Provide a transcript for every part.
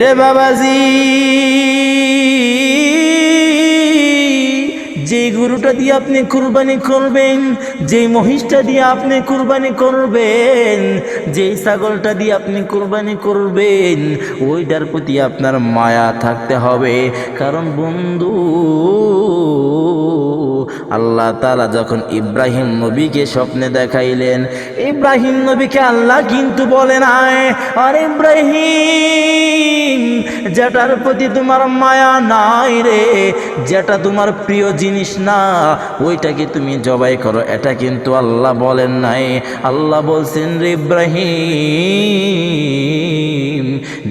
রে বাবাজি যে গরুটা দিয়ে আপনি কুরবানি করবেন যে মহিষটা দিয়ে আপনি কুরবানি করবেন, যেই ছাগলটা দিয়ে আপনি কুরবানি করবেন, ওইটার প্রতি আপনার মায়া থাকতে হবে। কারণ বন্ধু আল্লাহ তালা যখন ইব্রাহিম নবীকে স্বপ্নে দেখাইলেন, ইব্রাহিম নবীকে আল্লাহ কিন্তু বলে নাই, আর ইব্রাহিম, যেটার প্রতি তোমার মায়া নাই রে, যেটা তোমার প্রিয় জিনিস না ওইটাকে তুমি জবাই করো? এটা কিন্তু আল্লাহ বলেন নাই। আল্লাহ বলছেন রে ইব্রাহিম,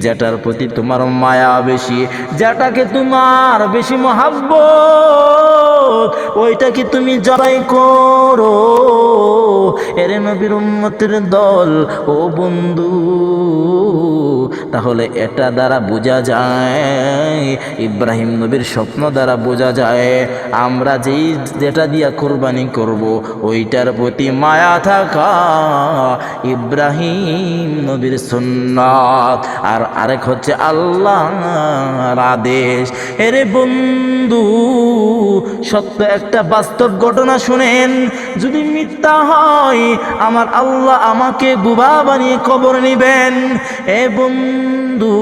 যেটার প্রতি তোমার মায়া বেশি, যেটাকে তোমার বেশি মহাব্বত ওইটাকে তুমি জবাই করো? এরে নবীর উম্মতের দল, ও বন্ধু, তাহলে এটা দ্বারা বোঝা যায়, ইব্রাহিম নবীর স্বপ্ন দ্বারা বোঝা যায়, আমরা যেই যেটা দিয়া কোরবানি করব, ওইটার প্রতি মায়া থাকা ইব্রাহিম নবীর সুন্নাত। আর আরেক হচ্ছে আল্লাহর আদেশ। এরে বন্ধু সত্য একটা বাস্তব ঘটনা শুনেন। যদি মিথ্যা হয়, আমার আল্লাহ আমাকে বুবা বানিয়ে কবর নিবেন। এ বন্ধু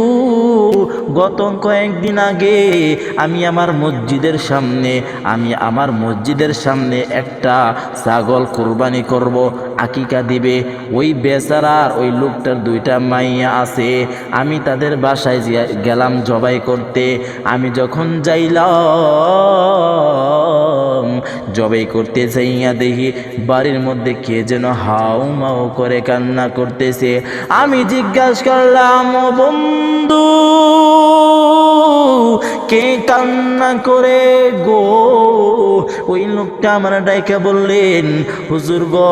গত কয়েকদিন আগে আমি আমার মসজিদের সামনে, আমি আমার মসজিদের সামনে একটা ছাগল কোরবানি করব। আকিকা দিবে, ওই বেচারার, ওই লোকটার দুইটা মাইয়া আছে। আমি তাদের বাসায় গেলাম জবাই করতে। আমি যখন যাইলাম, জবাই করতে যাইয়া দেখি বাড়ির মধ্যে কে যেন হাউ মাউ করে কান্না করতেছে। আমি জিজ্ঞাসা করলাম বন্ধু কে কান্না করে, গো, ওই লোকটা আমার ডাইকা বললেন, হুজুর গো,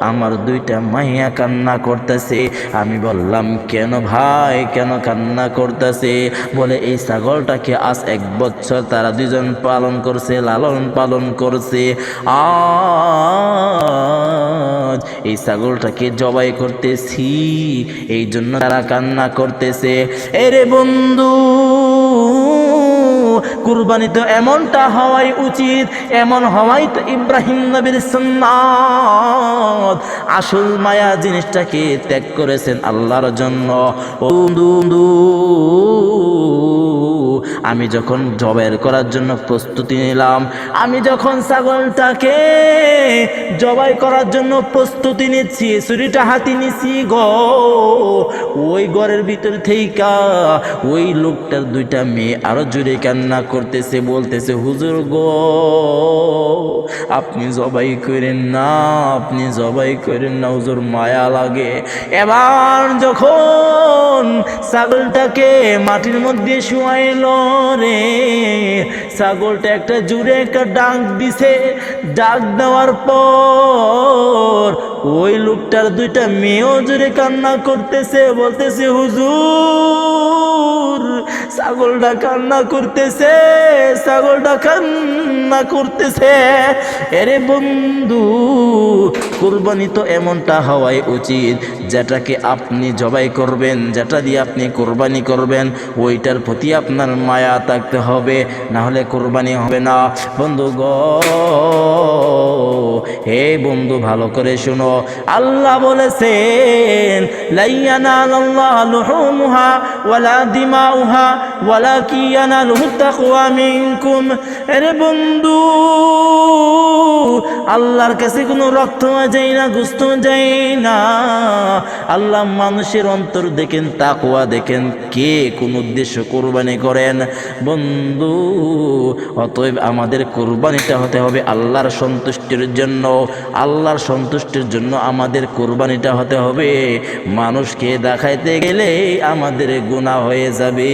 আমার দুইটা মাইয়া কান্না করতেছে। আমি বললাম, কেন ভাই, কেন কান্না করতেছে? বলে, এই ছাগলটাকে আজ এক বছর তারা দুজন পালন করছে, লালন পালন করছে। আজ এই ছাগলটাকে জবাই করতেছি, এই জন্য তারা কান্না করতেছে। এরে বন্ধু, কুরবানি তো এমনটা হওয়াই উচিত, এমন হওয়াই তো ইব্রাহিম নবীর সুন্নাত। আসল মায়া জিনিসটাকে ত্যাগ করেছেন আল্লাহর জন্য। ও বন্ধু আমি যখন জবের করার জন্য প্রস্তুতি নিলাম, আমি যখন ছাগলটাকে জবাই করার জন্য প্রস্তুতি নিচ্ছি, ছুরিটা হাতি নিছি গ, ওই ঘরের ভিতর থেকা ওই লোকটার দুইটা মেয়ে আরও জোরে কান্না করতেছে, বলতেছে, হুজুর গো আপনি জবাই করেন না, আপনি জবাই করেন না, হুজুর মায়া লাগে। এবার যখন ছাগলটাকে মাটির মধ্যে শুয়াইল রে, ছাগলটা একটা জুড়ে একটা ডাক দিছে। ডাক দেওয়ার পর ওই লোকটার দুইটা মেয়েও জুড়ে কান্না করতেছে, বলতেছে, হুজুর ছাগলটা কান্না করতেছে, ছাগলটা কান্না করতেছে। এরে বন্ধু, কোরবানি তো এমনটা হওয়াই উচিত, যেটাকে আপনি জবাই করবেন, যেটা দিয়ে আপনি কোরবানি করবেন, ওইটার প্রতি আপনার মায়া থাকতে হবে না হলে কোরবানি হবে না। বন্ধু গ, হে বন্ধু, ভালো করে শুনো। আল্লাহ বলেছেন লাইয়ানাল্লাহ লুহুমুহা ওয়ালা দিমাউহা ওয়ালা কিয়ানালুহু তাকওয়া মিনকুম। আরে বন্ধু, আল্লাহর কাছে কোনো রক্ত যায় না, গুস্ত যায় না। আল্লাহ মানুষের অন্তর দেখেন তাকুয়া দেখেন, কে কোন উদ্দেশ্য কোরবানি করেন। বন্ধু, অতএব আমাদের কোরবানিটা হতে হবে আল্লাহর সন্তুষ্টির জন্য। আল্লাহর সন্তুষ্টির জন্য আমাদের কোরবানিটা হতে হবে। মানুষকে দেখাইতে গেলে আমাদের গুণা হয়ে যাবে।